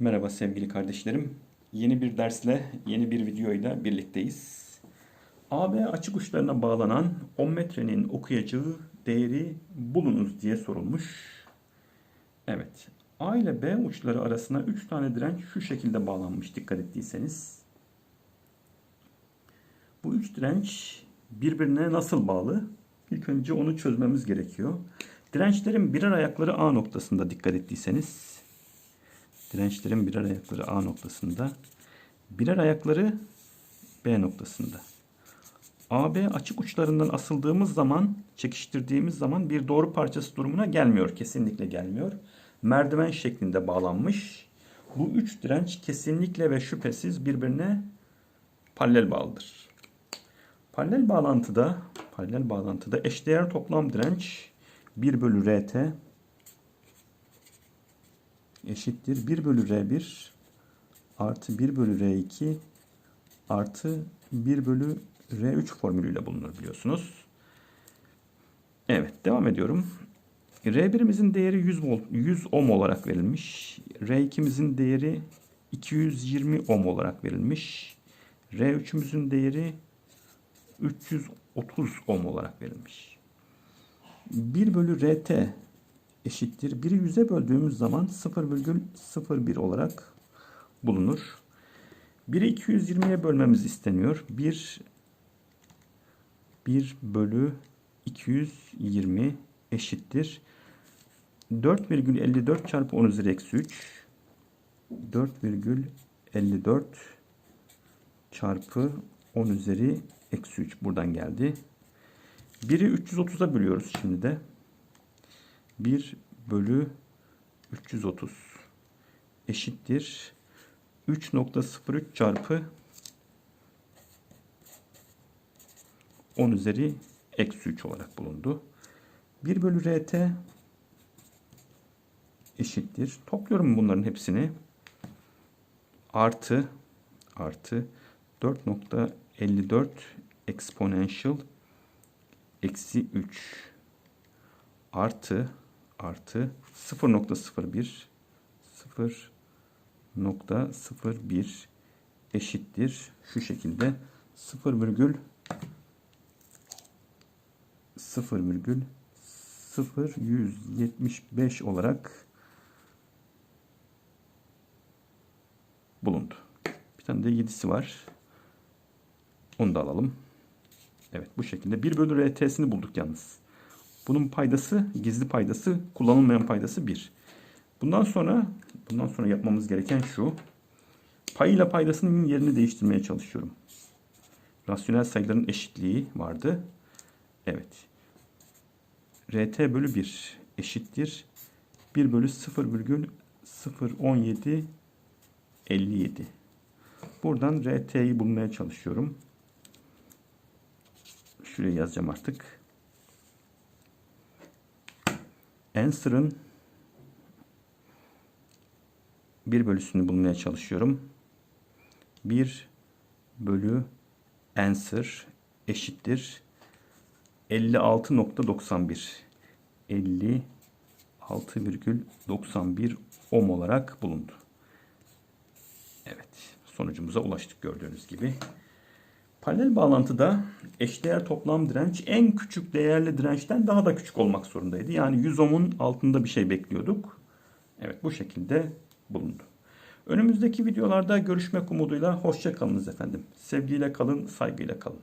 Merhaba sevgili kardeşlerim. Yeni bir dersle, yeni bir videoyla birlikteyiz. AB açık uçlarına bağlanan 10 metrenin okuyacağı değeri bulunuz diye sorulmuş. Evet. A ile B uçları arasına 3 tane direnç şu şekilde bağlanmış dikkat ettiyseniz. Bu 3 direnç birbirine nasıl bağlı? İlk önce onu çözmemiz gerekiyor. Dirençlerin birer ayakları A noktasında dikkat ettiyseniz dirençlerin birer ayakları A noktasında, birer ayakları B noktasında. AB açık uçlarından asıldığımız zaman, çekiştirdiğimiz zaman bir doğru parçası durumuna gelmiyor. Kesinlikle gelmiyor. Merdiven şeklinde bağlanmış. Bu üç direnç kesinlikle ve şüphesiz birbirine paralel bağlıdır. Paralel bağlantıda, paralel bağlantıda eşdeğer toplam direnç 1 bölü RT eşittir 1 bölü R1 artı 1 bölü R2 artı 1 bölü R3 formülüyle bulunur biliyorsunuz. Evet devam ediyorum. R1'imizin değeri 100 volt, 100 ohm olarak verilmiş. R2'mizin değeri 220 ohm olarak verilmiş. R3'ümüzün değeri 330 ohm olarak verilmiş. 1 bölü RT eşittir. 1'i 100'e böldüğümüz zaman 0,01 olarak bulunur. 1'i 220'ye bölmemiz isteniyor. 1 1 bölü 220 eşittir. 4,54 çarpı 10 üzeri eksi 3 4,54 çarpı 10 üzeri eksi 3 buradan geldi. 1'i 330'a bölüyoruz şimdi de. 1 bölü 330 eşittir. 3.03 çarpı 10 üzeri eksi 3 olarak bulundu. 1 bölü RT eşittir. Topluyorum bunların hepsini. Artı artı 4.54 exponential eksi 3 artı artı 0.01 0.01 eşittir şu şekilde 0 virgül 0 virgül 0175 olarak bulundu. Bir tane de 7'si var. Onu da alalım. Evet bu şekilde 1 bölü RT'sini bulduk yalnız. Bunun paydası, gizli paydası, kullanılmayan paydası 1. Bundan sonra bundan sonra yapmamız gereken şu. Pay ile paydasının yerini değiştirmeye çalışıyorum. Rasyonel sayıların eşitliği vardı. Evet. RT bölü 1 eşittir. 1 bölü 0,017 57. Buradan RT'yi bulmaya çalışıyorum. Şuraya yazacağım artık. Answer'ın bir bölüsünü bulmaya çalışıyorum. 1 bölü answer eşittir 56.91 56,91 ohm olarak bulundu. Evet sonucumuza ulaştık gördüğünüz gibi. Paralel bağlantıda eşdeğer toplam direnç en küçük değerli dirençten daha da küçük olmak zorundaydı. Yani 100 ohmun altında bir şey bekliyorduk. Evet bu şekilde bulundu. Önümüzdeki videolarda görüşmek umuduyla hoşça kalınız efendim. Sevgiyle kalın, saygıyla kalın.